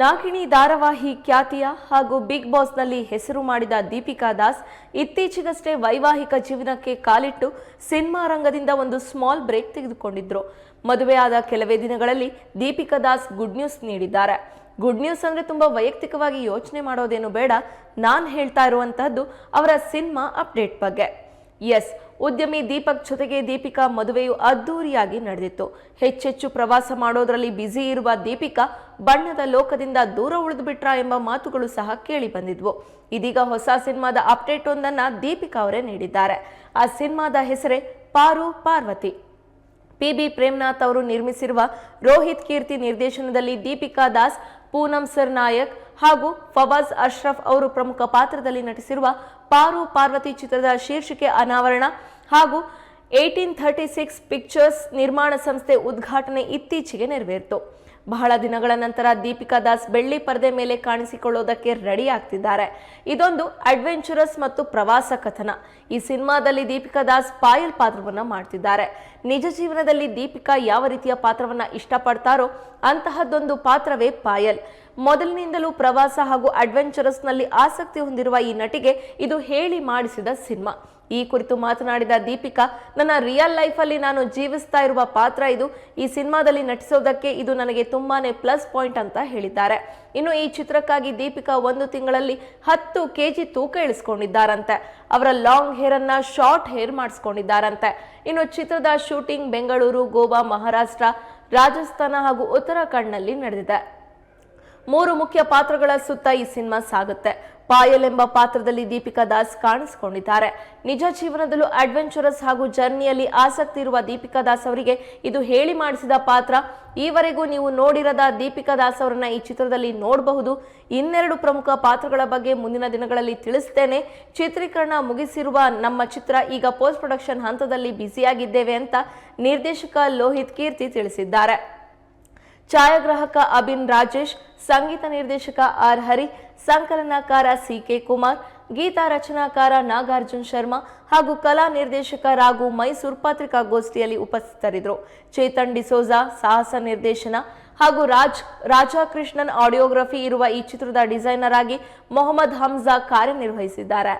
ನಾಗಿಣಿ ಧಾರಾವಾಹಿ ಖ್ಯಾತಿಯ ಹಾಗೂ ಬಿಗ್ ಬಾಸ್ನಲ್ಲಿ ಹೆಸರು ಮಾಡಿದ ದೀಪಿಕಾ ದಾಸ್ ಇತ್ತೀಚೆಗಷ್ಟೇ ವೈವಾಹಿಕ ಜೀವನಕ್ಕೆ ಕಾಲಿಟ್ಟು ಸಿನಿಮಾ ರಂಗದಿಂದ ಒಂದು ಸ್ಮಾಲ್ ಬ್ರೇಕ್ ತೆಗೆದುಕೊಂಡಿದ್ರು. ಮದುವೆಯಾದ ಕೆಲವೇ ದಿನಗಳಲ್ಲಿ ದೀಪಿಕಾ ದಾಸ್ ಗುಡ್ ನ್ಯೂಸ್ ನೀಡಿದ್ದಾರೆ. ಗುಡ್ ನ್ಯೂಸ್ ಅಂದ್ರೆ ತುಂಬಾ ವೈಯಕ್ತಿಕವಾಗಿ ಯೋಚನೆ ಮಾಡೋದೇನು ಬೇಡ, ನಾನು ಹೇಳ್ತಾ ಇರುವಂತಹದ್ದು ಅವರ ಸಿನಿಮಾ ಅಪ್ಡೇಟ್ ಬಗ್ಗೆ. ಎಸ್, ಉದ್ಯಮಿ ದೀಪಕ್ ಜೊತೆಗೆ ದೀಪಿಕಾ ಮದುವೆಯು ಅದ್ದೂರಿಯಾಗಿ ನಡೆದಿತ್ತು. ಹೆಚ್ಚೆಚ್ಚು ಪ್ರವಾಸ ಮಾಡೋದರಲ್ಲಿ ಬ್ಯುಸಿ ಇರುವ ದೀಪಿಕಾ ಬಣ್ಣದ ಲೋಕದಿಂದ ದೂರ ಉಳಿದು ಬಿಟ್ರಾ ಎಂಬ ಮಾತುಗಳು ಸಹ ಕೇಳಿ ಬಂದಿದ್ವು. ಇದೀಗ ಹೊಸ ಸಿನಿಮಾದ ಅಪ್ಡೇಟ್ ಒಂದನ್ನ ದೀಪಿಕಾ ಅವರೇ ನೀಡಿದ್ದಾರೆ. ಆ ಸಿನಿಮಾದ ಹೆಸರೇ ಪಾರು ಪಾರ್ವತಿ. ಪಿ ಬಿ ಪ್ರೇಮ್ನಾಥ್ ಅವರು ನಿರ್ಮಿಸಿರುವ ರೋಹಿತ್ ಕೀರ್ತಿ ನಿರ್ದೇಶನದಲ್ಲಿ ದೀಪಿಕಾ ದಾಸ್, ಪೂನಂ ಸರ್ ನಾಯಕ್ ಹಾಗೂ ಫವಾಜ್ ಅಶ್ರಫ್ ಅವರು ಪ್ರಮುಖ ಪಾತ್ರದಲ್ಲಿ ನಟಿಸಿರುವ ಪಾರು ಪಾರ್ವತಿ ಚಿತ್ರದ ಶೀರ್ಷಿಕೆ ಅನಾವರಣ ಹಾಗೂ ಏಯ್ಟೀನ್ ಥರ್ಟಿ ಸಿಕ್ಸ್ ಪಿಕ್ಚರ್ಸ್ ನಿರ್ಮಾಣ ಸಂಸ್ಥೆ ಉದ್ಘಾಟನೆ ಇತ್ತೀಚೆಗೆ ನೆರವೇರಿತು. ಬಹಳ ದಿನಗಳ ನಂತರ ದೀಪಿಕಾ ದಾಸ್ ಬೆಳ್ಳಿ ಪರದೆ ಮೇಲೆ ಕಾಣಿಸಿಕೊಳ್ಳೋದಕ್ಕೆ ರೆಡಿ ಆಗ್ತಿದ್ದಾರೆ. ಇದೊಂದು ಅಡ್ವೆಂಚರಸ್ ಮತ್ತು ಪ್ರವಾಸ ಕಥನ. ಈ ಸಿನಿಮಾದಲ್ಲಿ ದೀಪಿಕಾ ದಾಸ್ ಪಾಯಲ್ ಪಾತ್ರವನ್ನ ಮಾಡ್ತಿದ್ದಾರೆ. ನಿಜ ಜೀವನದಲ್ಲಿ ದೀಪಿಕಾ ಯಾವ ರೀತಿಯ ಪಾತ್ರವನ್ನ ಇಷ್ಟಪಡ್ತಾರೋ ಅಂತಹದ್ದೊಂದು ಪಾತ್ರವೇ ಪಾಯಲ್. ಮೊದಲಿನಿಂದಲೂ ಪ್ರವಾಸ ಹಾಗೂ ಅಡ್ವೆಂಚರಸ್ನಲ್ಲಿ ಆಸಕ್ತಿ ಹೊಂದಿರುವ ಈ ನಟಿಗೆ ಇದು ಹೇಳಿ ಮಾಡಿಸಿದ ಸಿನಿಮಾ. ಈ ಕುರಿತು ಮಾತನಾಡಿದ ದೀಪಿಕಾ, ನನ್ನ ರಿಯಲ್ ಲೈಫಲ್ಲಿ ನಾನು ಜೀವಿಸ್ತಾ ಇರುವ ಪಾತ್ರ ಇದು. ಈ ಸಿನಿಮಾದಲ್ಲಿ ನಟಿಸೋದಕ್ಕೆ ಇದು ನನಗೆ ತುಂಬಾನೇ ಪ್ಲಸ್ ಪಾಯಿಂಟ್ ಅಂತ ಹೇಳಿದ್ದಾರೆ. ಇನ್ನು ಈ ಚಿತ್ರಕ್ಕಾಗಿ ದೀಪಿಕಾ ಒಂದು ತಿಂಗಳಲ್ಲಿ ಹತ್ತು ಕೆಜಿ ತೂಕ ಇಳಿಸ್ಕೊಂಡಿದ್ದಾರಂತೆ. ಅವರ ಲಾಂಗ್ ಹೇರ್ ಅನ್ನ ಶಾರ್ಟ್ ಹೇರ್ ಮಾಡಿಸ್ಕೊಂಡಿದ್ದಾರಂತೆ. ಇನ್ನು ಚಿತ್ರದ ಶೂಟಿಂಗ್ ಬೆಂಗಳೂರು, ಗೋವಾ, ಮಹಾರಾಷ್ಟ್ರ, ರಾಜಸ್ಥಾನ ಹಾಗೂ ಉತ್ತರಾಖಂಡ್ನಲ್ಲಿ ನಡೆದಿದೆ. ಮೂರು ಮುಖ್ಯ ಪಾತ್ರಗಳ ಸುತ್ತ ಈ ಸಿನಿಮಾ ಸಾಗುತ್ತೆ. ಪಾಯಲ್ ಎಂಬ ಪಾತ್ರದಲ್ಲಿ ದೀಪಿಕಾ ದಾಸ್ ಕಾಣಿಸಿಕೊಂಡಿದ್ದಾರೆ. ನಿಜ ಜೀವನದಲ್ಲೂ ಅಡ್ವೆಂಚರಸ್ ಹಾಗೂ ಜರ್ನಿಯಲ್ಲಿ ಆಸಕ್ತಿ ಇರುವ ದೀಪಿಕಾ ದಾಸ್ ಅವರಿಗೆ ಇದು ಹೇಳಿ ಮಾಡಿಸಿದ ಪಾತ್ರ. ಈವರೆಗೂ ನೀವು ನೋಡಿರದ ದೀಪಿಕಾ ದಾಸ್ ಅವರನ್ನ ಈ ಚಿತ್ರದಲ್ಲಿ ನೋಡಬಹುದು. ಇನ್ನೆರಡು ಪ್ರಮುಖ ಪಾತ್ರಗಳ ಬಗ್ಗೆ ಮುಂದಿನ ದಿನಗಳಲ್ಲಿ ತಿಳಿಸ್ತೇನೆ. ಚಿತ್ರೀಕರಣ ಮುಗಿಸಿರುವ ನಮ್ಮ ಚಿತ್ರ ಈಗ ಪೋಸ್ಟ್ ಪ್ರೊಡಕ್ಷನ್ ಹಂತದಲ್ಲಿ ಬ್ಯುಸಿಯಾಗಿದ್ದೇವೆ ಅಂತ ನಿರ್ದೇಶಕ ಲೋಹಿತ್ ಕೀರ್ತಿ ತಿಳಿಸಿದ್ದಾರೆ. ಛಾಯಾಗ್ರಾಹಕ ಅಬಿನ್ ರಾಜೇಶ್, ಸಂಗೀತ ನಿರ್ದೇಶಕ ಆರ್ ಹರಿ, ಸಂಕಲನಕಾರ ಸಿ ಕೆ ಕುಮಾರ್, ಗೀತಾ ರಚನಾಕಾರ ನಾಗಾರ್ಜುನ್ ಶರ್ಮಾ ಹಾಗೂ ಕಲಾ ನಿರ್ದೇಶಕ ರಾಘು ಮೈಸೂರು ಪತ್ರಿಕಾಗೋಷ್ಠಿಯಲ್ಲಿ ಉಪಸ್ಥಿತರಿದ್ದರು. ಚೇತನ್ ಡಿಸೋಜಾ ಸಾಹಸ ನಿರ್ದೇಶನ ಹಾಗೂ ರಾಜ್ ರಾಜಾಕೃಷ್ಣನ್ ಆಡಿಯೋಗ್ರಫಿ ಇರುವ ಈ ಚಿತ್ರದ ಡಿಸೈನರ್ ಆಗಿ ಮೊಹಮ್ಮದ್ ಹಮ್ಜಾ ಕಾರ್ಯನಿರ್ವಹಿಸಿದ್ದಾರೆ.